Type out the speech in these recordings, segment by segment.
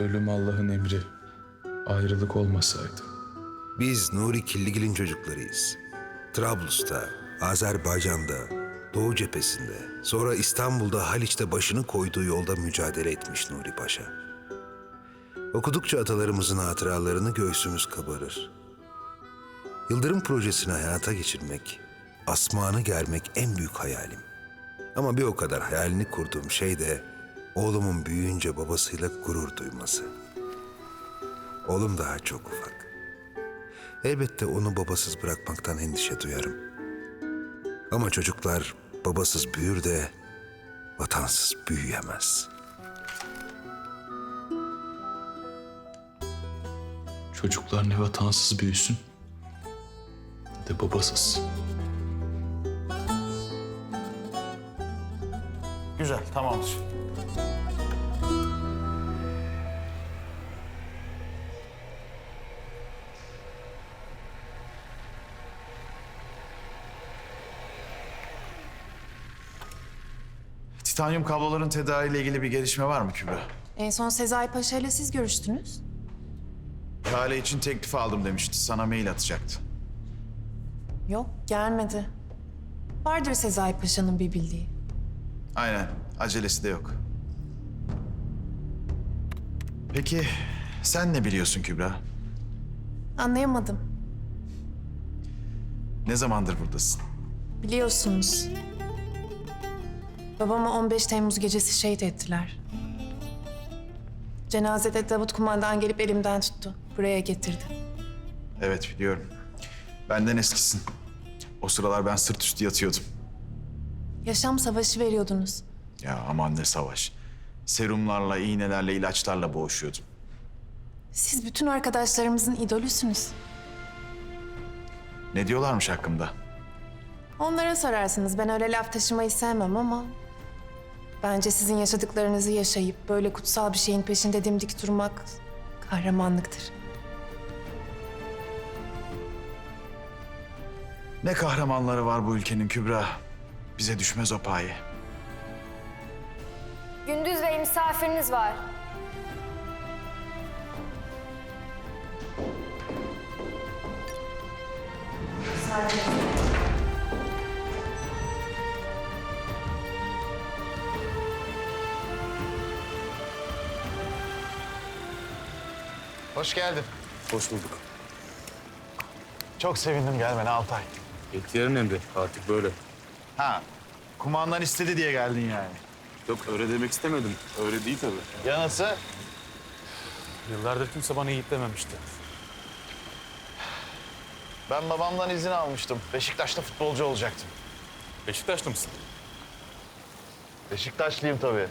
Ölüm Allah'ın emri. Ayrılık olmasaydı. Biz Nuri Killigil'in çocuklarıyız. Trablus'ta, Azerbaycan'da, Doğu cephesinde, sonra İstanbul'da Haliç'te başını koyduğu yolda mücadele etmiş Nuri Paşa. Okudukça atalarımızın hatıralarını göğsümüz kabarır. Yıldırım projesini hayata geçirmek, asmanı germek en büyük hayalim. Ama bir o kadar hayalini kurduğum şey de oğlumun büyüyünce babasıyla gurur duyması. Oğlum daha çok ufak. Elbette onu babasız bırakmaktan endişe duyarım. Ama çocuklar babasız büyür de vatansız büyüyemez. Çocuklar ne vatansız büyüsün ne de babasız. Güzel, tamamdır. Titanyum kabloların tedariğiyle ilgili bir gelişme var mı Kübra? En son Sezai Paşa ile siz görüştünüz. İhale için teklif aldım demişti. Sana mail atacaktı. Yok, gelmedi. Vardır Sezai Paşa'nın bir bildiği. Aynen. Acelesi de yok. Peki sen ne biliyorsun Kübra? Anlayamadım. Ne zamandır buradasın? Biliyorsunuz. Babamı 15 Temmuz gecesi şehit ettiler. Cenazede Davut kumandan gelip elimden tuttu. Buraya getirdi. Evet biliyorum. Benden eskisin. O sıralar ben sırt üstü yatıyordum. Yaşam savaşı veriyordunuz. Ya aman ne savaş. Serumlarla, iğnelerle, ilaçlarla boğuşuyordum. Siz bütün arkadaşlarımızın idolüsünüz. Ne diyorlarmış hakkımda? Onlara sorarsınız. Ben öyle laf taşımayı sevmem ama... Bence sizin yaşadıklarınızı yaşayıp böyle kutsal bir şeyin peşinde dimdik durmak kahramanlıktır. Ne kahramanları var bu ülkenin Kübra. Bize düşmez o paye. Gündüz Bey misafiriniz var. Hoş geldin. Hoş bulduk. Çok sevindim gelmene Altay. İhtiyarın emri artık böyle. Ha, kumandan istedi diye geldin yani. Yok öyle demek istemedim. Öyle değil tabii. Ya nasıl? Yıllardır kimse bana Yiğit dememişti. Ben babamdan izin almıştım. Beşiktaş'ta futbolcu olacaktım. Beşiktaşlı mısın? Beşiktaşlıyım tabii.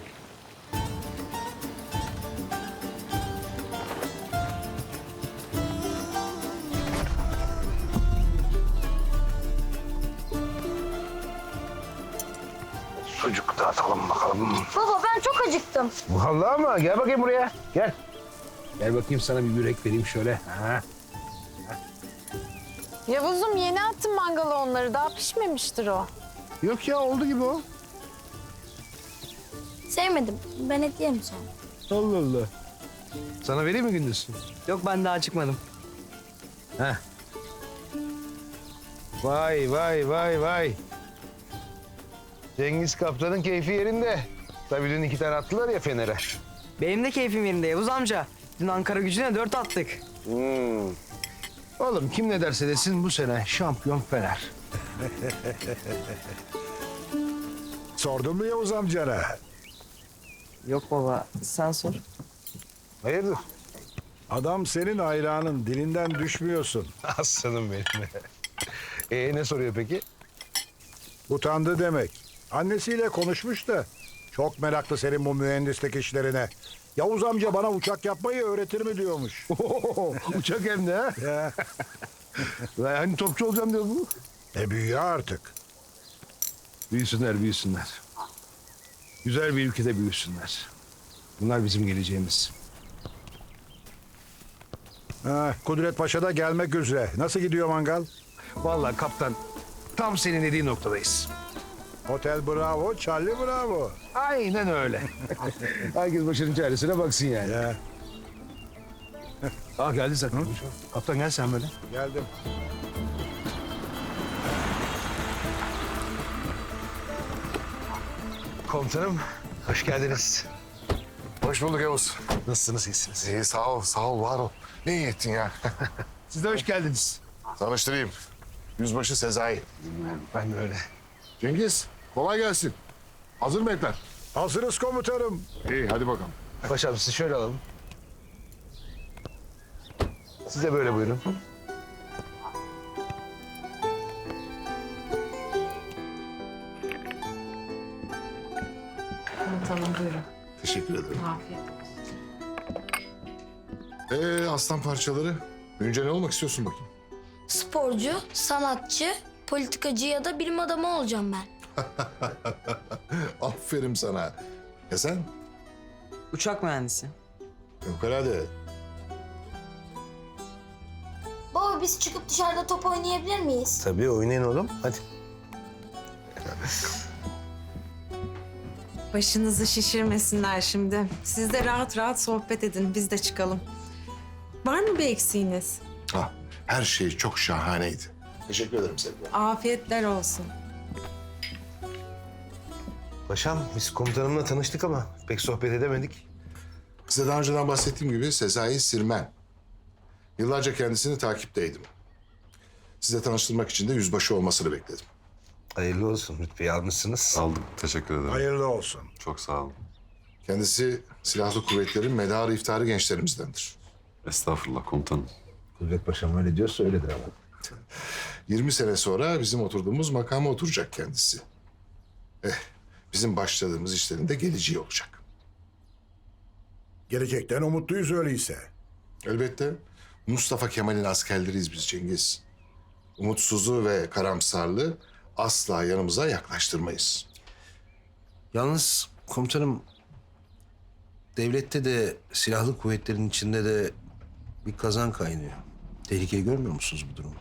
Sucuk da atalım bakalım. Baba ben çok acıktım. Vallahi mı? Gel bakayım buraya. Gel. Gel bakayım sana bir yürek vereyim şöyle. Ha. Yavuz'um yeni attım mangala onları. Daha pişmemiştir o. Yok ya oldu gibi o. Sevmedim. Ben et yerim sonra. Allah Allah. Sana vereyim mi gündüz? Yok ben daha çıkmadım. Heh. Vay vay vay vay. Cengiz Kaptan'ın keyfi yerinde. Tabii dün iki tane attılar ya Fener'e. Benim de keyfim yerinde Yavuz amca. Dün Ankara gücüne dört attık. Oğlum kim ne derse desin bu sene şampiyon Fener. Sordun mu Yavuz amcana? Yok baba sen sor. Hayırdır? Adam senin hayranın dilinden düşmüyorsun. Aslanım benim. Ee ne soruyor peki? Utandı demek. Annesiyle konuşmuş da çok meraklı senin bu mühendislik işlerine. Yavuz amca bana uçak yapmayı öğretir mi diyormuş. Uçak hem de ha. Ya, Lan Hani topçu olacağım diyor bu. e büyüyor artık. Büyüsünler, büyüsünler. Güzel bir ülkede büyüsünler. Bunlar bizim geleceğimiz. Ha, Kudret Paşa da gelmek üzere. Nasıl gidiyor mangal? Vallahi kaptan tam senin dediğin noktadayız. Otel bravo, Charlie bravo. Aynen öyle. Herkes başının çaresine baksın yani. Ya, Aa geldi zaten. Kaptan gel sen böyle. Geldim. Komutanım hoş geldiniz. Hoş bulduk Yavuz. Nasılsınız iyisiniz? İyi sağ ol, sağ ol, var ol. Ne iyi ettin ya. Siz de hoş geldiniz. Tanıştırayım. Yüzbaşı Sezai. Ben de öyle. Cengiz, kolay gelsin. Hazır mı etler? Hazırız komutanım. İyi, hadi bakalım. Paşam sizi şöyle alalım. Siz de böyle buyurun. Komutanım buyurun. Teşekkür ederim. Afiyet Ee, aslan parçaları. Büyünce ne olmak istiyorsun bakayım? Sporcu, sanatçı, politikacı ya da bilim adamı olacağım ben. Aferin sana. Ya sen? Uçak mühendisi. Fevkalade. Baba biz çıkıp dışarıda top oynayabilir miyiz? Tabii oynayın oğlum. Hadi. Başınızı şişirmesinler şimdi. Siz de rahat rahat sohbet edin. Biz de çıkalım. Var mı bir eksiğiniz? Ah, her şey çok şahaneydi. Teşekkür ederim sevgilim. Afiyetler olsun. Paşam biz komutanımla tanıştık ama pek sohbet edemedik. Size daha önceden bahsettiğim gibi Sezai Sirmen. Yıllarca kendisini takipteydim. Size tanıştırmak için de yüzbaşı olmasını bekledim. Hayırlı olsun rütbeyi almışsınız. Aldım. Teşekkür ederim. Hayırlı olsun. Çok sağ olun. Kendisi silahlı kuvvetlerin medarı iftarı gençlerimizdendir. Estağfurullah komutanım. Kudret Paşam öyle diyorsa öyledir ama. 20 sene sonra bizim oturduğumuz makama oturacak kendisi. Eh, bizim başladığımız işlerin de geleceği olacak. Gelecekten umutluyuz öyleyse. Elbette Mustafa Kemal'in askerleriyiz biz Cengiz. Umutsuzu ve karamsarlığı asla yanımıza yaklaştırmayız. Yalnız komutanım devlette de silahlı kuvvetlerin içinde de bir kazan kaynıyor. Tehlikeyi görmüyor musunuz bu durumu?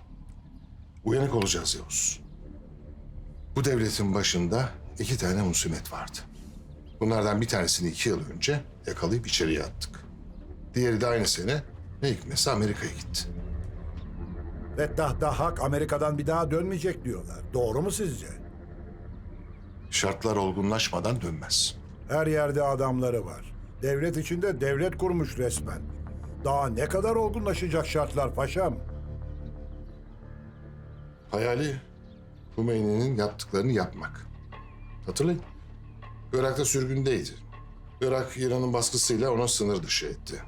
Uyanık olacağız Yavuz. Bu devletin başında iki tane musimet vardı. Bunlardan bir tanesini iki yıl önce yakalayıp içeriye attık. Diğeri de aynı sene ne hikmetse Amerika'ya gitti. Fettah Dahhak Amerika'dan bir daha dönmeyecek diyorlar. Doğru mu sizce? Şartlar olgunlaşmadan dönmez. Her yerde adamları var. Devlet içinde devlet kurmuş resmen. Daha ne kadar olgunlaşacak şartlar paşam? Hayali Hümeyni'nin yaptıklarını yapmak. Hatırlayın. Irak'ta sürgündeydi. Irak İran'ın baskısıyla onu sınır dışı etti.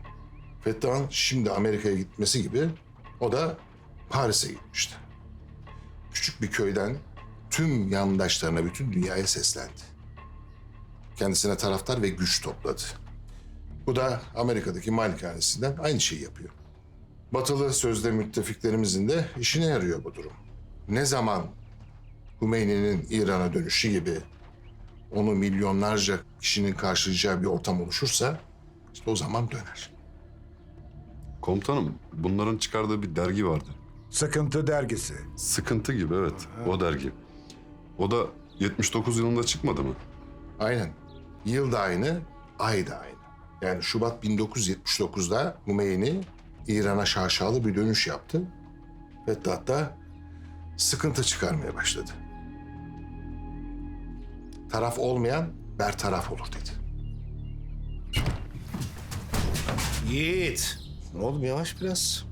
Fettah'ın şimdi Amerika'ya gitmesi gibi o da Paris'e gitmişti. Küçük bir köyden tüm yandaşlarına, bütün dünyaya seslendi. Kendisine taraftar ve güç topladı. Bu da Amerika'daki malikanesinden aynı şeyi yapıyor. Batılı sözde müttefiklerimizin de işine yarıyor bu durum. Ne zaman Hümeyni'nin İran'a dönüşü gibi onu milyonlarca kişinin karşılayacağı bir ortam oluşursa işte o zaman döner. Komutanım bunların çıkardığı bir dergi vardı. Sıkıntı dergisi. Sıkıntı gibi evet. O dergi. O da 79 yılında çıkmadı mı? Aynen. Yıl da aynı, ay da aynı. Yani Şubat 1979'da Hümeyni İran'a şaşalı bir dönüş yaptı. Fettah da sıkıntı çıkarmaya başladı. Taraf olmayan bertaraf olur dedi. Yiğit. Oğlum yavaş biraz.